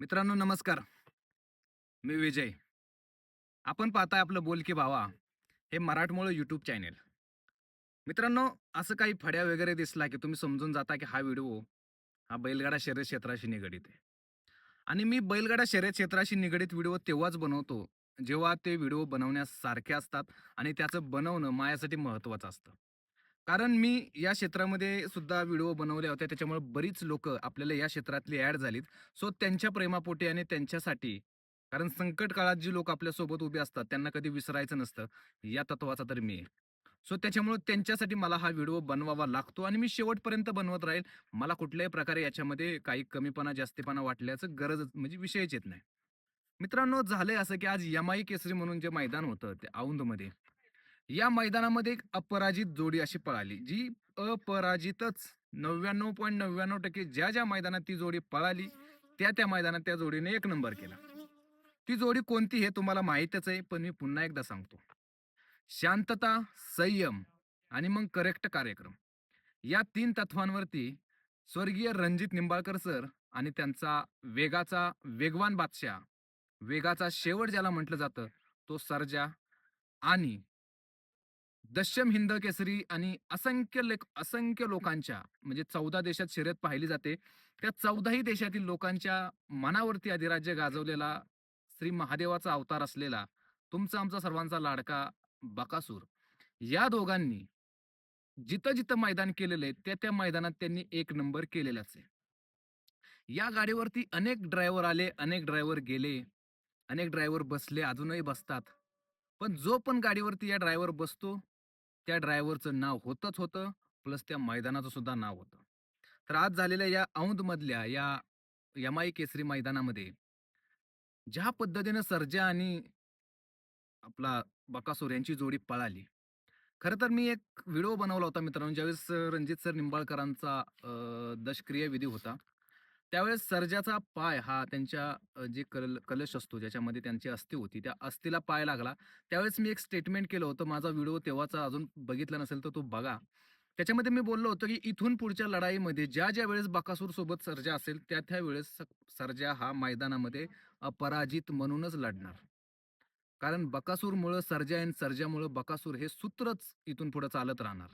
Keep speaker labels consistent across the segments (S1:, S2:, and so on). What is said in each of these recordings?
S1: मित्रांनो नमस्कार. मी विजय. आपण पाहताय आपलं बोल की भावा हे मराठमोळं यूट्यूब चॅनेल मित्रांनो असं काही फड्या वगैरे दिसला की तुम्ही समजून जाता की हा व्हिडिओ हा बैलगाडा शर्यत क्षेत्राशी निगडीत आहे. आणि मी बैलगाडा शर्यत क्षेत्राशी निगडीत व्हिडिओ तेव्हाच बनवतो जेव्हा ते व्हिडिओ बनवण्यासारखे असतात आणि त्याचं बनवणं माझ्यासाठी महत्त्वाचं असतं. कारण मी या क्षेत्रामध्ये सुद्धा व्हिडिओ बनवले होते. त्याच्यामुळे बरीच लोक आपल्याला या क्षेत्रातली ॲड झालीत. सो त्यांच्या प्रेमापोटी आणि त्यांच्यासाठी कारण संकट काळात जी लोक आपल्यासोबत उभी असतात त्यांना कधी विसरायचं नसतं. या तत्वाचा तर मी आहे. सो त्याच्यामुळे त्यांच्यासाठी मला हा व्हिडिओ बनवावा लागतो आणि मी शेवटपर्यंत बनवत राहील. मला कुठल्याही प्रकारे याच्यामध्ये काही कमीपणा जास्तीपणा वाटल्याचं गरज म्हणजे विषयच येत नाही. मित्रांनो झालंय असं की आज यमाई केसरी म्हणून जे मैदान होतं ते औंधमध्ये. या मैदानामध्ये एक अपराजित जोडी अशी पळाली जी अपराजितच. नव्याण्णव पॉईंट नव्याण्णव टक्के ज्या ज्या मैदानात ती जोडी पळाली त्या त्या मैदानात त्या जोडीने एक नंबर केला. ती जोडी कोणती हे तुम्हाला माहीतच आहे पण मी पुन्हा एकदा सांगतो. शांतता संयम आणि मग करेक्ट कार्यक्रम. या तीन तत्वांवरती स्वर्गीय रणजित निंबाळकर सर आणि त्यांचा वेगाचा वेगवान बादशाह वेगाचा शेवट ज्याला म्हटलं जातं तो सर्जा आणि दशम हिंद केसरी आणि असंख्य लेख असंख्य लोकांच्या म्हणजे चौदा देशात शर्यत पाहिली जाते. त्या चौदाही देशातील लोकांच्या मनावरती अधिराज्य गाजवलेला श्री महादेवाचा अवतार असलेला तुमचा आमचा सर्वांचा लाडका बकासूर. या दोघांनी जिथं जिथं मैदान केलेलं आहे त्या त्या मैदानात त्यांनी एक नंबर केलेलाच आहे. या गाडीवरती अनेक ड्रायव्हर आले अनेक ड्रायव्हर गेले अनेक ड्रायव्हर बसले अजूनही बसतात. पण जो पण गाडीवरती या ड्रायव्हर बसतो त्या ड्रायव्हरचं नाव होतंच होतं प्लस त्या मैदानाचं सुद्धा नाव होतं. तर आज झालेल्या या औंधमधल्या या यमाई केसरी मैदानामध्ये ज्या पद्धतीनं सर्जा आणि आपला बकासूर यांची जोडी पळाली खरं तर मी एक व्हिडिओ बनवला होता मित्रांनो ज्यावेळेस रणजित सर निंबाळकरांचा अं, दशक्रिया विधी होता. त्यावेळेस सर्जाचा पाय हा त्यांच्या जे कल कलश असतो ज्याच्यामध्ये त्यांची अस्थी होती त्या अस्थीला पाय लागला. त्यावेळेस मी एक स्टेटमेंट केलं होतं. माझा व्हिडिओ तेव्हाचा अजून बघितला नसेल तर तो बघा. त्याच्यामध्ये मी बोललो होतो की इथून पुढच्या लढाईमध्ये ज्या ज्या वेळेस बकासूर सोबत सर्जा असेल त्या त्या वेळेस सर्जा हा मैदानामध्ये अपराजित म्हणूनच लढणार. कारण बकासूरमुळं सर्जा आणि सर्जामुळं बकासूर हे सूत्रच इथून पुढे चालत राहणार.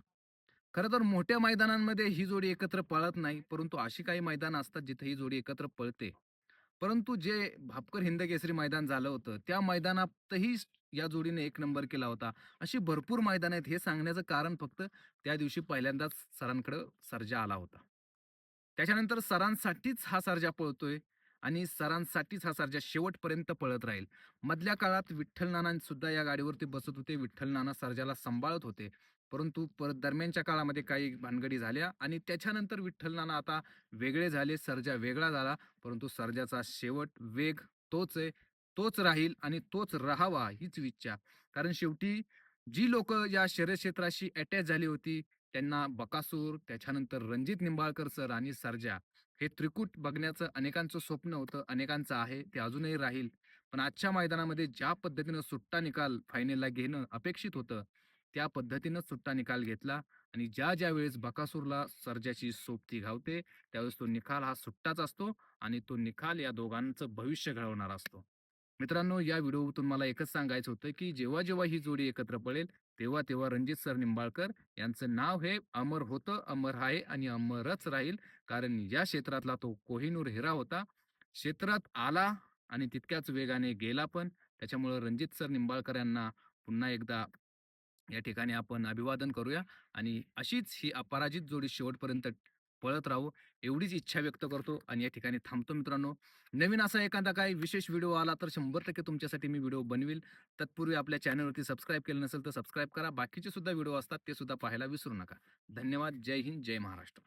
S1: खरं तर मोठ्या मैदानांमध्ये ही जोडी एकत्र पळत नाही परंतु अशी काही मैदानं असतात जिथे ही जोडी एकत्र पळते. परंतु जे भापकर हिंद केसरी मैदान झालं होतं त्या मैदानातही या जोडीने एक नंबर केला होता. अशी भरपूर मैदान आहेत हे सांगण्याचं कारण फक्त त्या दिवशी पहिल्यांदाच सरांकडे सर्जा आला होता. त्याच्यानंतर सरांसाठीच हा सर्जा पळतोय. आणि सरांसाठीच हा सर्जा शेवटपर्यंत पळत राहील. मधल्या काळात विठ्ठल नाना सुद्धा या गाडीवरती बसत होते. विठ्ठल नाना सर्जाला सांभाळत होते. परंतु परत दरम्यानच्या काळामध्ये काही भानगडी झाल्या आणि त्याच्यानंतर विठ्ठल नाना आता वेगळे झाले. सर्जा वेगळा झाला. परंतु सर्जाचा शेवट वेग तोच आहे. तोच राहील आणि तोच राहावा हीच इच्छा. कारण शेवटी जी लोक या शर्यत क्षेत्राशी अटॅच झाली होती त्यांना बकासूर त्याच्यानंतर रणजित निंबाळकर सर आणि सर्जा हे त्रिकूट बघण्याचं अनेकांचं स्वप्न होतं अनेकांचं आहे ते अजूनही राहील. पण आजच्या मैदानामध्ये ज्या पद्धतीनं सुट्टा निकाल फायनलला घेणं अपेक्षित होतं त्या पद्धतीनं सुट्टा निकाल घेतला आणि ज्या ज्या वेळेस बकासूरला सर्जाची सोबती घावते त्यावेळेस तो निकाल हा सुट्टाच असतो आणि तो निकाल या दोघांचं भविष्य घडवणार असतो. मित्रांनो या व्हिडिओतून मला एकच सांगायचं होतं की जेव्हा जेव्हा ही जोडी एकत्र पडेल तेव्हा तेव्हा रणजित सर निंबाळकर यांचं नाव हे अमर होतं अमर आहे आणि अमरच राहील. कारण या क्षेत्रातला तो कोहिनूर हिरा होता. क्षेत्रात आला आणि तितक्याच वेगाने गेला पण. त्याच्यामुळं रणजित सर निंबाळकर यांना पुन्हा एकदा या ठिकाणी आपण अभिवादन करूया. आणि अशीच ही अपराजित जोडी शेवटपर्यंत पळत राहू एवढीच इच्छा व्यक्त करतो आणि या ठिकाणी थांबतो मित्रांनो. नवीन असा एखादा काही विशेष व्हिडिओ आला तर शंभर टक्के तुमच्यासाठी मी व्हिडिओ बनवील. तत्पूर्वी आपल्या चॅनलवरती सबस्क्राईब केलं नसेल तर सबस्क्राईब करा. बाकीचे सुद्धा व्हिडिओ असतात ते सुद्धा पाहायला विसरू नका. धन्यवाद. जय हिंद. जय महाराष्ट्र.